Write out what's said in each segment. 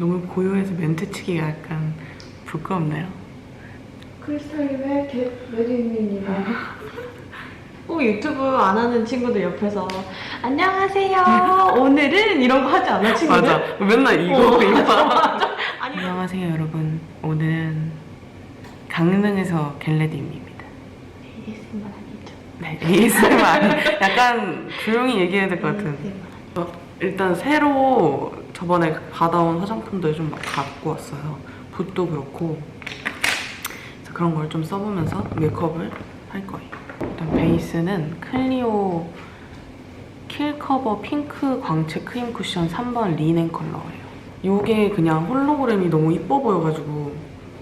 너무 고요해서 멘트 치기가 약간 부끄럽네요. 크리스탈님의 겟 메리님이랑 꼭 유튜브 안 하는 친구들 옆에서 안녕하세요. 오늘은 이런 거 하지 않아 친구들? 맞아. 맨날 이거 어, 이거. 아니 안녕하세요 여러분. 오늘은 강릉에서 겟레디입니다. ASMR 아니죠? 네, ASMR 아니 약간 조용히 얘기해야 될 것 같은. ASMR. 어, 일단 새로 저번에 받아온 화장품들 좀 막 갖고 왔어요. 붓도 그렇고 그런 걸 좀 써보면서 메이크업을 할 거예요. 일단 베이스는 클리오 킬커버 핑크 광채 크림 쿠션 3번 리넨 컬러예요. 이게 그냥 홀로그램이 너무 이뻐 보여가지고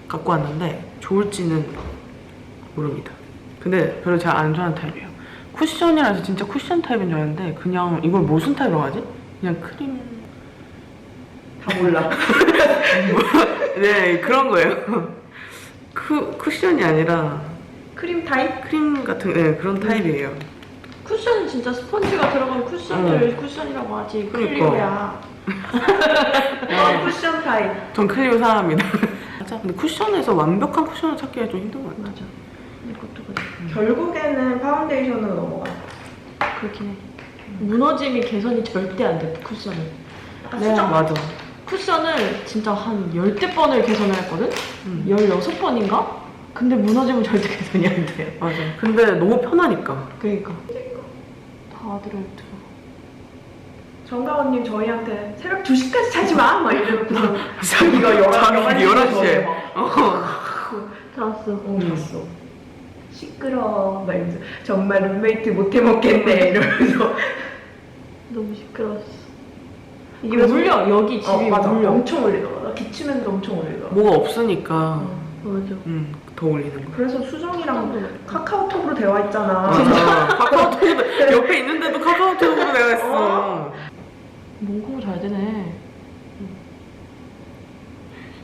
갖고 왔는데 좋을지는 모릅니다. 근데 별로 잘 안 좋아하는 타입이에요. 쿠션이라서 진짜 쿠션 타입인 줄 알았는데 그냥 이걸 무슨 타입으로 하지? 그냥 크림 다 몰라. 네 그런 거예요. 쿠 쿠션이 아니라 크림 타입? 크림 같은 네, 그런 타입이에요. 쿠션은 진짜 스펀지가 들어간 쿠션을 쿠션이라고 하지 그러니까. 클리오야. 어, 쿠션 타입. 전 클리오 사람입니다. 맞아. 근데 쿠션에서 완벽한 쿠션을 찾기가 좀 힘든 것 같아요. 맞아. 이것도 그래. 결국에는 파운데이션으로 넘어가. 그렇긴 해. 무너짐이 개선이 절대 안 돼, 쿠션은. 약간 네. 수정. 맞아. 쿠션을 진짜 한 열대 번을 개선을 했거든? 음. 16번인가? 근데 무너지면 절대 개선이 안 돼요. 맞아. 근데 너무 편하니까. 그니까. 다들 들어. 정가원님 저희한테 새벽 2시까지 자지 마! 막 이러면서 자기가 열한 자기 11 시에. 막 어. 잤어. 어, 봤어. 시끄러워. 막 이러면서 정말 룸메이트 못 해먹겠네. 이러면서. 너무 시끄러웠어. 이게 그래서- 울려, 여기 집이 어, 맞아. 울려. 엄청 울리더라. 나 기침했는데 엄청 울리더라. 뭐가 없으니까 맞아. 음, 더 올리는 거. 그래서 수정이랑 카카오톡으로 대화 있잖아. 맞아. 카카오톡 옆에 있는데도 카카오톡으로 내가 했어. 문구가 잘 되네.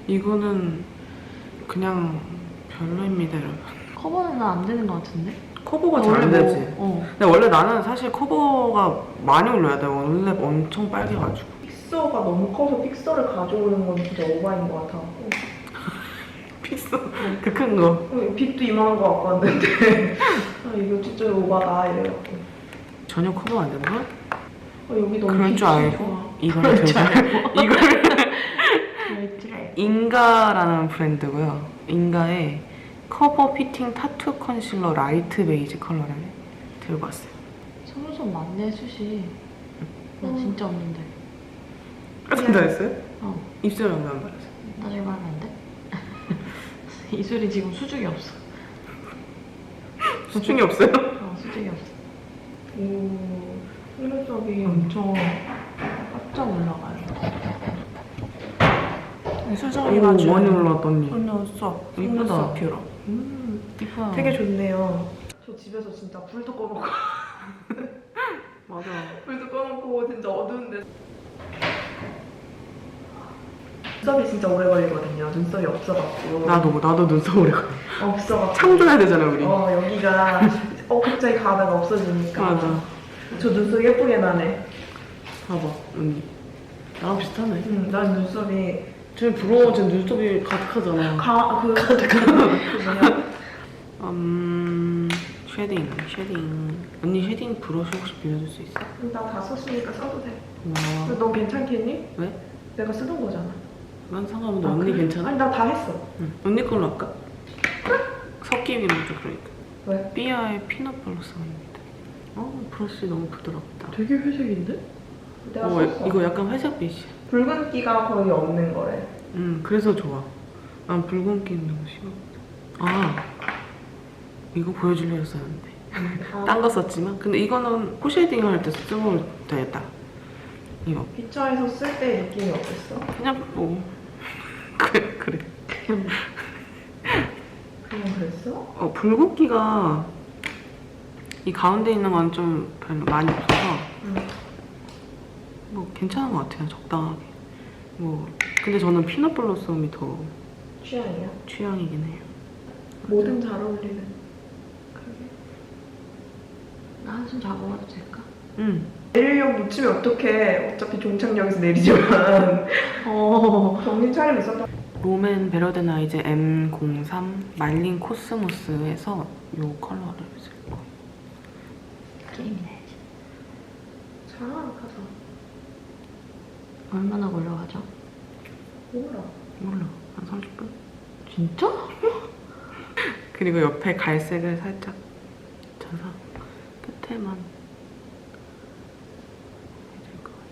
이거는 그냥 별로입니다, 여러분. 커버는 안 되는 것 같은데? 커버가 잘 안 원래 뭐- 되지. 어. 근데 원래 나는 사실 커버가 많이 올려야 돼. 원래 엄청 빨개가지고. 픽서가 너무 커서 픽서를 가져오는 건 진짜 오바인 것 같아갖고. 픽서 그큰 거. 어, 빅도 이만한 거 갖고 왔는데. 아, 이거 진짜 오바다. 이래갖고. 전혀 커버가 안 되는 거? 어, 여기 너무 그럴 줄 알고 좋아. 이거를 들고 이걸 그럴 줄 알고. 인가라는 브랜드고요. 인가의 커버 피팅 타투 컨실러 라이트 베이지 컬러를 들고 왔어요. 속눈썹 많네, 숱이. 나 음. 진짜 없는데. 끝다 했어요? 어. 입술에 안 발랐어요. 나중에 말하면 안 돼? 이슬이 지금 수중이 없어. 수중이 없어요? 어, 수중이 없어. 오, 속눈썹이 엄청 깜짝 올라가요. 수정이가 오, 많이 올라왔더니. 속눈썹. 이쁘다. 속눈썹 큐러. 음, 이뻐. 되게 좋네요. 저 집에서 진짜 불도 꺼놓고 맞아. 불도 꺼놓고 진짜 어두운데 눈썹이 진짜 오래 걸리거든요. 눈썹이 없어갖고 나도 나도 눈썹 오래 걸려. 없어갖고 창조해야 되잖아 우리. 어 여기가 어 갑자기 가다가 없어지니까 맞아. 저 눈썹 예쁘게 나네. 봐봐 언니. 나랑 비슷하네. 음, 난 눈썹이 쟤 부러워. 쟤 눈썹이 가득하잖아. 가그 가득한 그 뭐냐 음 쉐딩 쉐딩. 언니 쉐딩 브러쉬 혹시 빌려줄 수 있어? 나다 썼으니까 써도 돼. 와. 근데 넌 괜찮겠니? 왜? 내가 쓰던 거잖아. 난 상관없는데 아, 언니 그래? 괜찮아? 아니 나 다 했어. 응. 언니 걸로 할까? 섞이기는 좀 그러니까. 왜? 삐아의 피넛 블러썸입니다. 어 브러쉬 너무 부드럽다. 되게 회색인데? 내가 어, 썼어. 이거 약간 회색빛이야. 붉은기가 거의 없는 거래. 음, 그래서 좋아. 난 붉은기는 너무 싫어. 아, 이거 보여주려 했었는데. 딴 거 썼지만. 근데 이거는 코쉐딩 할 때 쓰면 되겠다. 이거. 기차에서 쓸 때 느낌이 어땠어? 그냥 뭐. 그래, 그래. 그냥 그냥 그랬어? 어, 붉은기가 이 가운데 있는 건 좀 별로 많이 없어서 응. 뭐 괜찮은 것 같아요. 적당하게. 뭐. 근데 저는 피넛 블러썸이 더 취향이야? 취향이긴 해요. 뭐든 잘 어울리는. 나 한숨 자고 와도 될까? 응. 내리려고 놓치면 어떡해. 어차피 종착역에서 내리지만. 어. 정신 차리고 있었다. 롬앤 베러데나이즈 M03 말린 코스모스에서 이 컬러를 쓸 거예요. 게임이네. 자, 가자. 얼마나 걸려가죠? 몰라. 몰라. 한 30분? 진짜? 그리고 옆에 갈색을 살짝 쳐서 끝에만 해줄 거예요.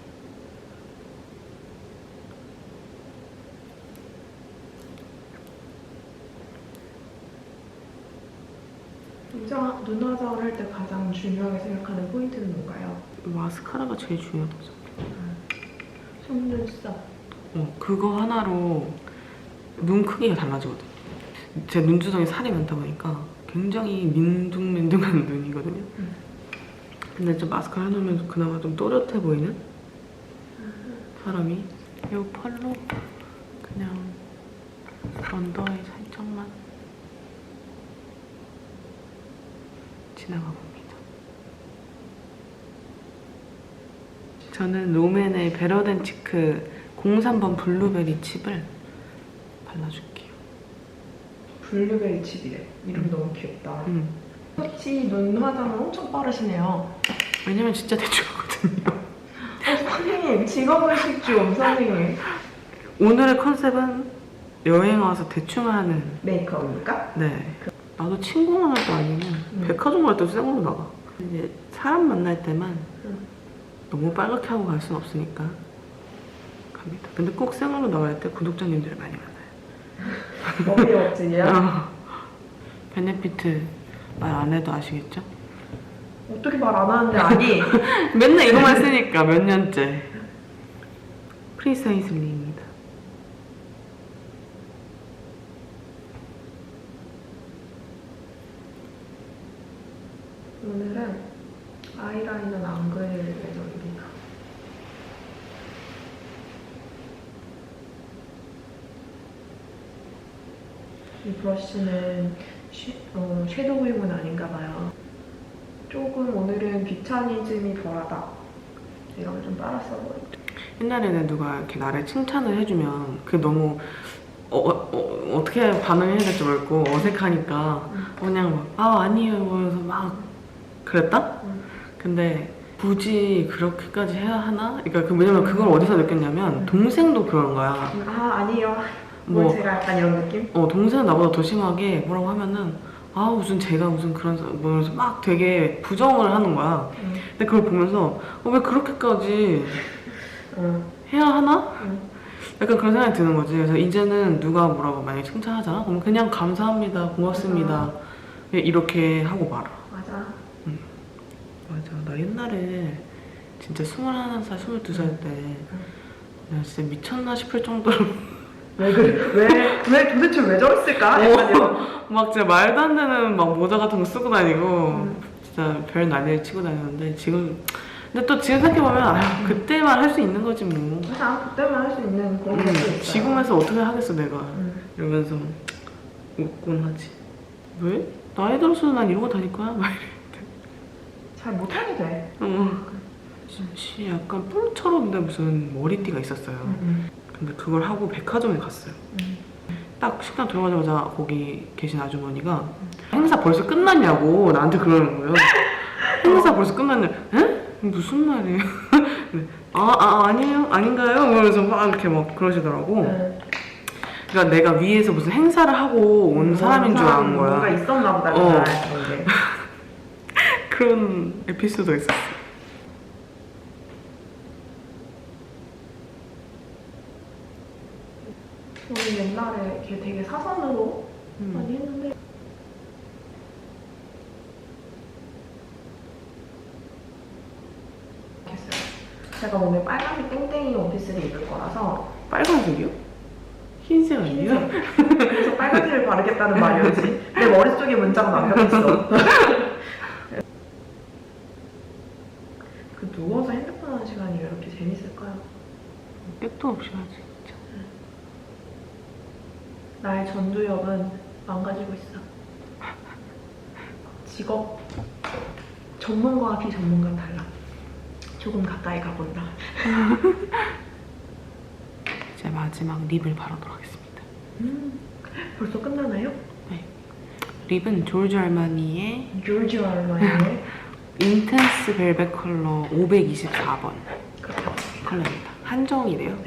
진짜 눈 화장을 할 때 가장 중요하게 생각하는 포인트는 뭔가요? 마스카라가 제일 중요하다고 속눈썹. 어, 그거 하나로 눈 크기가 달라지거든. 제 눈주성이 살이 많다 보니까 굉장히 민둥민둥한 눈이거든요. 음. 근데 좀 마스카라 해놓으면 그나마 좀 또렷해 보이는 사람이 이 펄로 그냥 언더에 살짝만 지나가 봅니다. 저는 롬앤의 베러덴치크 03번 블루베리 칩을 발라줄게요. 블루베리 칩이래. 이름 너무 귀엽다. 음. 터치 눈 화장은 엄청 빠르시네요. 왜냐면 진짜 대충 하거든요. 어, 선생님, 직업의식 좀, 선생님. 오늘의 컨셉은 여행 와서 대충 하는 메이크업입니까? 네. 나도 친구 만날 때 아니면 음. 백화점 갈때 생으로 나가. 이제 사람 만날 때만 음. 너무 빨갛게 하고 갈순 없으니까 갑니다. 근데 꼭 생으로 나갈 때 구독자님들 많이 만나요. 머리 업진이야? 어. 베네피트 말 안 해도 아시겠죠? 어떻게 말 안 하는데 아니? 맨날 이거만 쓰니까 몇 년째. 프리사이즐리입니다. 오늘은 아이라인은 안 그릴 예정입니다. 이 브러쉬는 쉐, 어, 섀도우용은 아닌가 봐요. 조금 오늘은 귀차니즘이 덜하다. 이런 좀 빨아 써버릴게요. 옛날에는 누가 이렇게 나를 칭찬을 해주면 그게 너무 어, 어, 떻게 반응해야 될지 모르고 어색하니까 그냥 막, 아 아니에요 이러면서 막 그랬다? 음. 근데 굳이 그렇게까지 해야 하나? 그러니까 그 왜냐면 그걸 어디서 느꼈냐면 음. 동생도 그런 거야. 아 아니요. 뭐 뭐, 제가 약간 이런 느낌? 어 동생은 나보다 더 심하게 뭐라고 하면은 아 무슨 제가 무슨 그런 사- 뭐 이러면서 막 되게 부정을 하는 거야. 응. 근데 그걸 보면서 어, 왜 그렇게까지 응. 해야 하나? 응. 약간 그런 생각이 드는 거지. 그래서 이제는 누가 뭐라고 만약에 칭찬하잖아? 그럼 그냥 감사합니다, 고맙습니다. 이렇게 하고 말아. 맞아. 맞아. 나 옛날에 진짜 21살, 22살 때 내가 진짜 미쳤나 싶을 정도로 왜 그래? 왜, 왜 도대체 왜 저랬을까? 약간 이런. 막 진짜 말도 안 되는 막 모자 같은 거 쓰고 다니고 음. 진짜 별 난리를 치고 다녔는데 지금 근데 또 지금 생각해보면 아 그때만 할 수 있는 거지 뭐 맞아. 그때만 할 수 있는 그런 음, 것도 있어. 지금에서 어떻게 하겠어 내가 응. 이러면서 웃곤 하지 왜? 나이 들어서 난 이러고 다닐 거야? 막 이래 잘 못하게 돼. 어. 진짜 약간 뿔처럼 된 무슨 머리띠가 있었어요 응. 근데 그걸 하고 백화점에 갔어요 응. 딱 식당 들어가자마자 거기 계신 아주머니가 행사 벌써 끝났냐고 나한테 그러는 거예요. 행사 벌써 끝났냐? 에? 무슨 말이에요? 네. 아, 아 아니에요 아닌가요? 그러면서 막 이렇게 막 그러시더라고. 응. 그러니까 내가 위에서 무슨 행사를 하고 온 사람인 줄 아는 뭔가 거야. 있었나 보다. 어. 그날 그런 에피소드가 있었어. 저는 옛날에 이렇게 되게 사선으로 음. 많이 했는데. 제가 오늘 빨간색 땡땡이 원피스를 입을 거라서 빨간색이요? 흰색 아니에요? 흰색. 그래서 빨간색을 바르겠다는 말이었지. 내 머릿속에 문자가 막혀있어. 그 누워서 핸드폰 하는 시간이 왜 이렇게 재밌을까요? 끝도 없이 하지. 나의 전두엽은 망가지고 있어. 직업 전문가와 비전문가는 달라. 조금 가까이 가본다. 이제 마지막 립을 바르도록 하겠습니다. 음, 벌써 끝나나요? 립은 조르주 알마니의 조지 얼마예요? 인텐스 벨벳 컬러 524번 그렇죠. 컬러입니다. 한정이래요.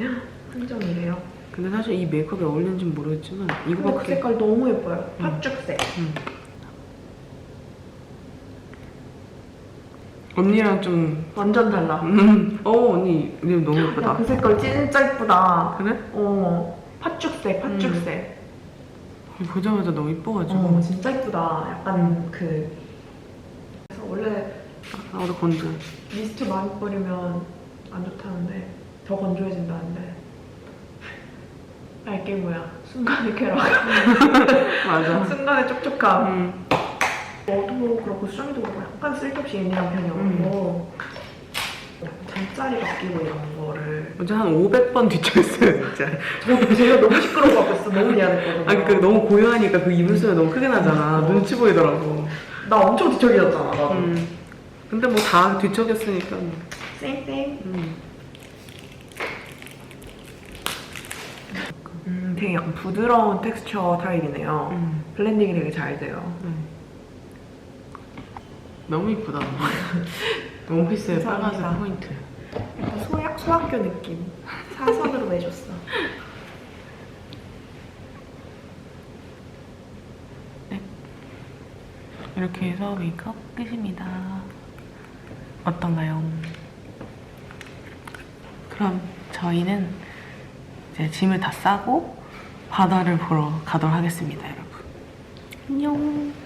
한정이래요. 근데 사실 이 메이크업에 어울리는지는 모르겠지만 근데 그 이거밖에 색깔 너무 예뻐요. 팥죽색. 음. 언니랑 좀 완전 달라. 음. 어 언니 립 너무 예쁘다. 야, 그 색깔 진짜 예쁘다. 그래? 어, 팥죽색, 팥죽색. 보자마자 너무 예뻐가지고 어, 진짜 예쁘다. 약간 그. 그래서 원래 아, 나도 건조. 미스트 많이 뿌리면 안 좋다는데 더 건조해진다는데. 알게 뭐야? 순간의 쾌락. 맞아. 순간의 촉촉함. 음. 너도 그렇고 수정이도 그렇고 약간 쓸데없이 예민한 편이어서 잠자리 바뀌고 이런 거를 어제 한 500번 뒤척였어요 진짜. 저도 제가 너무 시끄러워하고 있어 너무 미안했거든요 아니 그 너무 고요하니까 그 이불 소리 너무 크게 나잖아. 어. 눈치 보이더라고. 나 엄청 뒤척이었잖아 나도 음. 근데 뭐 다 뒤척였으니까. 뭐. 쌩쌩 음. 되게 약간 부드러운 텍스처 타입이네요 음. 블렌딩이 되게 잘 돼요 음. 너무 이쁘다. 원피스의 감사합니다. 빨간색 포인트. 약간 소학, 소학교 느낌 사선으로 해줬어 이렇게 해서 메이크업 끝입니다. 어떤가요? 그럼 저희는 이제 짐을 다 싸고 바다를 보러 가도록 하겠습니다, 여러분. 안녕.